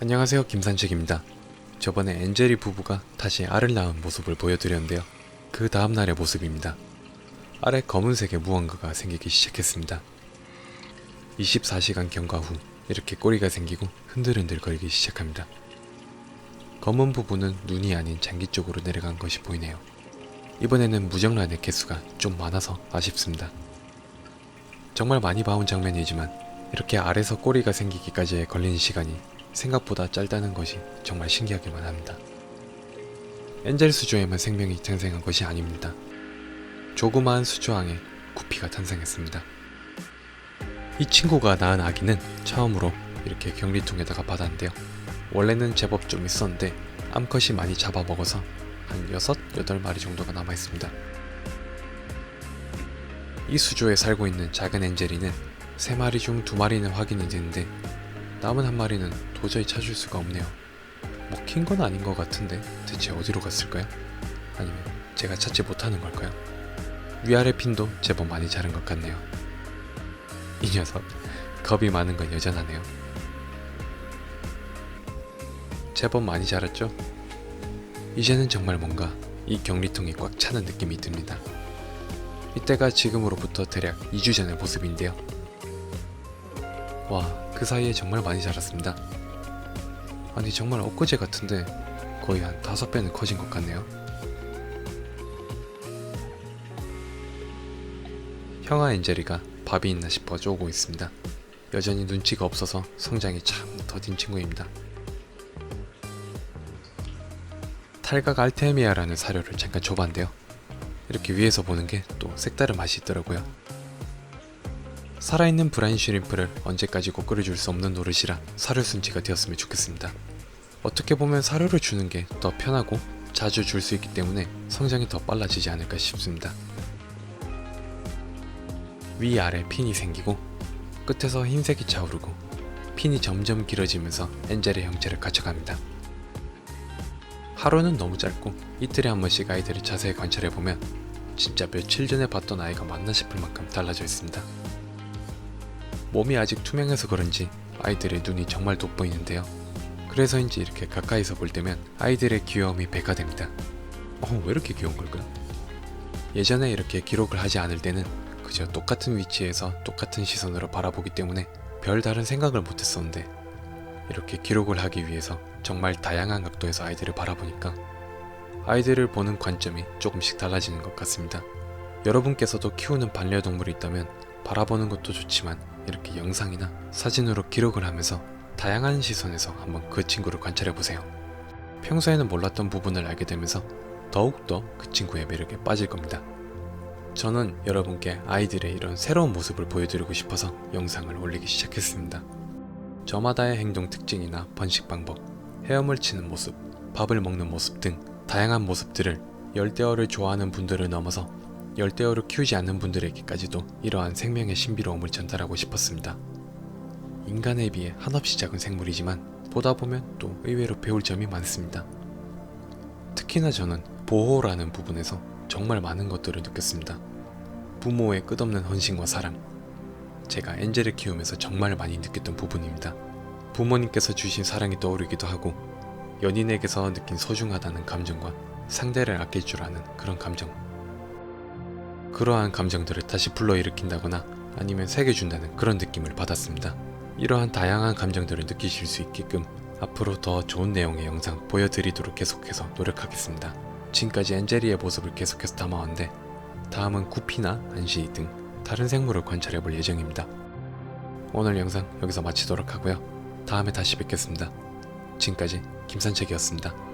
안녕하세요 김산책입니다. 저번에 엔젤이 부부가 다시 알을 낳은 모습을 보여드렸는데요. 그 다음날의 모습입니다. 알에 검은색의 무언가가 생기기 시작했습니다. 24시간 경과 후 이렇게 꼬리가 생기고 흔들흔들 거리기 시작합니다. 검은 부분은 눈이 아닌 장기 쪽으로 내려간 것이 보이네요. 이번에는 무정란의 개수가 좀 많아서 아쉽습니다. 정말 많이 봐온 장면이지만 이렇게 알에서 꼬리가 생기기까지 걸리는 시간이 생각보다 짧다는 것이 정말 신기하기만 합니다. 엔젤 수조에만 생명이 탄생한 것이 아닙니다. 조그마한 수조항에 구피가 탄생했습니다. 이 친구가 낳은 아기는 처음으로 이렇게 격리통에다가 받았는데요. 원래는 제법 좀 있었는데 암컷이 많이 잡아먹어서 한 6, 8마리 정도가 남아있습니다. 이 수조에 살고 있는 작은 엔젤이는 3마리 중 2마리는 확인이 되는데 남은 한 마리는 도저히 찾을 수가 없네요. 먹힌 건 아닌 것 같은데 대체 어디로 갔을까요? 아니면 제가 찾지 못하는 걸까요? 위아래 핀도 제법 많이 자른 것 같네요. 이 녀석 겁이 많은 건 여전하네요. 제법 많이 자랐죠? 이제는 정말 뭔가 이 격리통이 꽉 차는 느낌이 듭니다. 이때가 지금으로부터 대략 2주 전의 모습인데요. 와, 그 사이에 정말 많이 자랐습니다. 아니, 정말 엊그제 같은데 거의 한 다섯 배는 커진 것 같네요. 형아 엔젤이가 밥이 있나 싶어 쪼고 있습니다. 여전히 눈치가 없어서 성장이 참 더딘 친구입니다. 탈각 알테미아라는 사료를 잠깐 줘봤는데요. 이렇게 위에서 보는 게 또 색다른 맛이 있더라고요. 살아있는 브라인 슈림프를 언제까지고 끓여줄 수 없는 노릇이라 사료 순지가 되었으면 좋겠습니다. 어떻게 보면 사료를 주는 게 더 편하고 자주 줄 수 있기 때문에 성장이 더 빨라지지 않을까 싶습니다. 위아래 핀이 생기고 끝에서 흰색이 차오르고 핀이 점점 길어지면서 엔젤의 형체를 갖춰갑니다. 하루는 너무 짧고 이틀에 한 번씩 아이들을 자세히 관찰해보면 진짜 며칠 전에 봤던 아이가 맞나 싶을 만큼 달라져 있습니다. 몸이 아직 투명해서 그런지 아이들의 눈이 정말 돋보이는데요. 그래서인지 이렇게 가까이서 볼 때면 아이들의 귀여움이 배가 됩니다. 어, 왜 이렇게 귀여운 걸까요? 예전에 이렇게 기록을 하지 않을 때는 그저 똑같은 위치에서 똑같은 시선으로 바라보기 때문에 별 다른 생각을 못했었는데 이렇게 기록을 하기 위해서 정말 다양한 각도에서 아이들을 바라보니까 아이들을 보는 관점이 조금씩 달라지는 것 같습니다. 여러분께서도 키우는 반려동물이 있다면 바라보는 것도 좋지만 이렇게 영상이나 사진으로 기록을 하면서 다양한 시선에서 한번 그 친구를 관찰해 보세요. 평소에는 몰랐던 부분을 알게 되면서 더욱더 그 친구의 매력에 빠질 겁니다. 저는 여러분께 아이들의 이런 새로운 모습을 보여드리고 싶어서 영상을 올리기 시작했습니다. 저마다의 행동 특징이나 번식 방법, 헤엄을 치는 모습, 밥을 먹는 모습 등 다양한 모습들을 열대어를 좋아하는 분들을 넘어서 열대어를 키우지 않는 분들에게까지도 이러한 생명의 신비로움을 전달하고 싶었습니다. 인간에 비해 한없이 작은 생물이지만 보다 보면 또 의외로 배울 점이 많습니다. 특히나 저는 보호라는 부분에서 정말 많은 것들을 느꼈습니다. 부모의 끝없는 헌신과 사랑. 제가 엔젤을 키우면서 정말 많이 느꼈던 부분입니다. 부모님께서 주신 사랑이 떠오르기도 하고 연인에게서 느낀 소중하다는 감정과 상대를 아낄 줄 아는 그런 감정. 그러한 감정들을 다시 불러일으킨다거나 아니면 새겨준다는 그런 느낌을 받았습니다. 이러한 다양한 감정들을 느끼실 수 있게끔 앞으로 더 좋은 내용의 영상 보여드리도록 계속해서 노력하겠습니다. 지금까지 엔젤리의 모습을 계속해서 담아왔는데 다음은 구피나 안시 등 다른 생물을 관찰해 볼 예정입니다. 오늘 영상 여기서 마치도록 하고요. 다음에 다시 뵙겠습니다. 지금까지 김산책이었습니다.